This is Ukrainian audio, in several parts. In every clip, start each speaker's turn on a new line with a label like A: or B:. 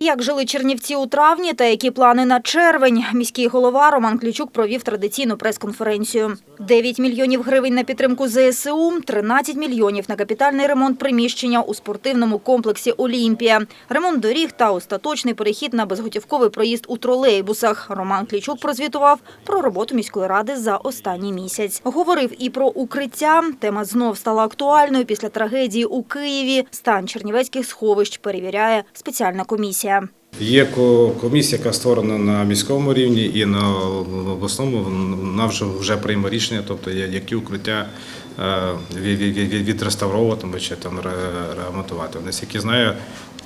A: Як жили чернівці у травні та які плани на червень? Міський голова Роман Ключук провів традиційну прес-конференцію. 9 мільйонів гривень на підтримку ЗСУ, 13 мільйонів на капітальний ремонт приміщення у спортивному комплексі «Олімпія», ремонт доріг та остаточний перехід на безготівковий проїзд у тролейбусах. Роман Клічук прозвітував про роботу міської ради за останній місяць. Говорив і про укриття. Тема знов стала актуальною після трагедії у Києві. Стан чернівецьких сховищ перевіряє спеціальна комісія.
B: Є комісія, яка створена на міському рівні і на обласному вона вже вже прийме рішення, тобто які укриття е, ві- ві- ві- відреставровувати чи там ремонтувати. Наскільки знаю,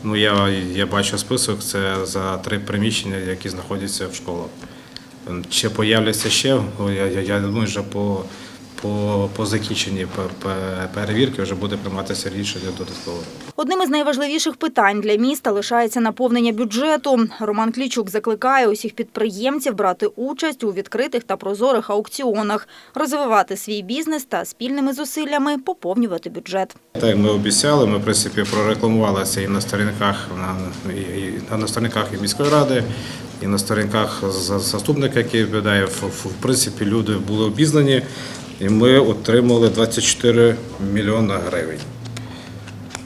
B: ну я, я бачу список, це за три приміщення, які знаходяться в школах. Чи появляться ще? Я, я, я думаю, що по, по, по закінченні пе- пе- перевірки вже буде прийматися рішення додатково.
A: Одним із найважливіших питань для міста лишається наповнення бюджету. Роман Клічук закликає усіх підприємців брати участь у відкритих та прозорих аукціонах, розвивати свій бізнес та спільними зусиллями поповнювати бюджет.
B: Так ми обіцяли, ми в принципі прорекламувалися і на сторінках і, на сторінках і міської ради, і на сторінках заступника, який відповідає. В принципі, люди були обізнані, і ми отримали 24 мільйони гривень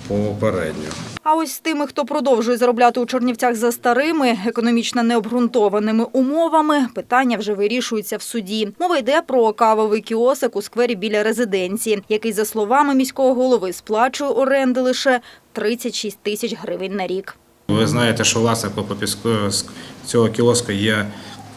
B: попередньо.
A: А ось з тими, хто продовжує заробляти у Чернівцях за старими, економічно необґрунтованими умовами, питання вже вирішуються в суді. Мова йде про кавовий кіосик у сквері біля резиденції, який, за словами міського голови, сплачує оренди лише 36 тисяч гривень на рік.
B: Ви знаєте, що власником попіску цього кіоску є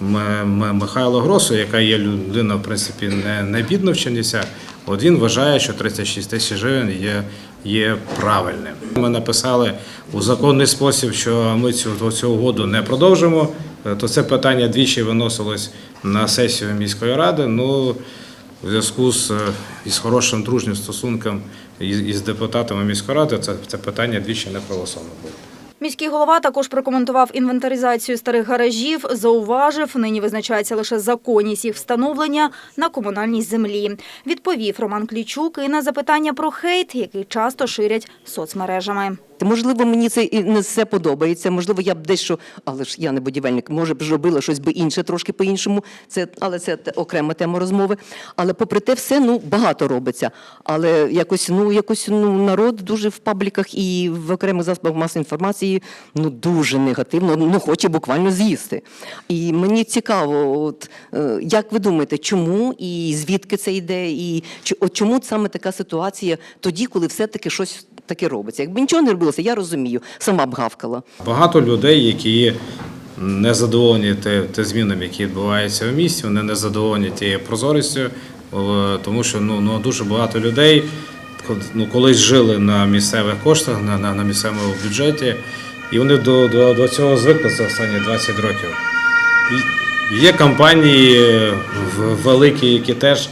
B: Михайло Гросу, яка є людина, в принципі, не, не бідна в. От він вважає, що 36 тисяч гривень є, є правильним. Ми написали у законний спосіб, що ми цю, цю угоду не продовжимо. Е, То це питання двічі виносилось на сесію міської ради. Ну, в зв'язку з, е, із хорошим дружнім стосунком із, із депутатами міської ради, це, це питання двічі не проголосовано було.
A: Міський голова також прокоментував інвентаризацію старих гаражів, зауважив, нині визначається лише законність їх встановлення на комунальній землі. Відповів Роман Клічук і на запитання про хейт, який часто ширять соцмережами.
C: Можливо, мені це і не все подобається. Можливо, я б дещо, але ж я не будівельник, може б зробила щось би інше, трошки по-іншому. Це, але це окрема тема розмови. Але попри те, все ну багато робиться. Але якось ну якось ну народ дуже в пабліках і в окремих засобах масової інформації ну дуже негативно, ну хоче буквально з'їсти. І мені цікаво, от е, як ви думаєте, чому і звідки це йде, і от чому саме така ситуація тоді, коли все-таки щось таке робиться? Якби нічого не робилося, я розумію, сама б гавкала.
B: Багато людей, які не задоволені те, змінами, які відбуваються в місті, вони не задоволені тією прозорістю, е, тому що ну, ну, дуже багато людей ну, колись жили на місцевих коштах, на, на, на місцевому бюджеті, і вони до, до, до цього звикли за останні 20 років. Є компанії е, великі, які теж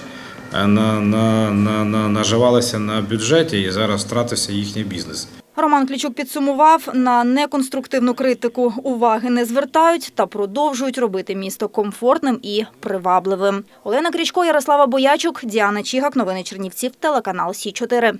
B: е, на, на, на, на, наживалися на бюджеті і зараз втратився їхній бізнес.
A: Роман Клічук підсумував, на неконструктивну критику уваги не звертають та продовжують робити місто комфортним і привабливим. Олена Крічко, Ярослава Боячук, Діана Чігак. Новини Чернівців, телеканал Сі 4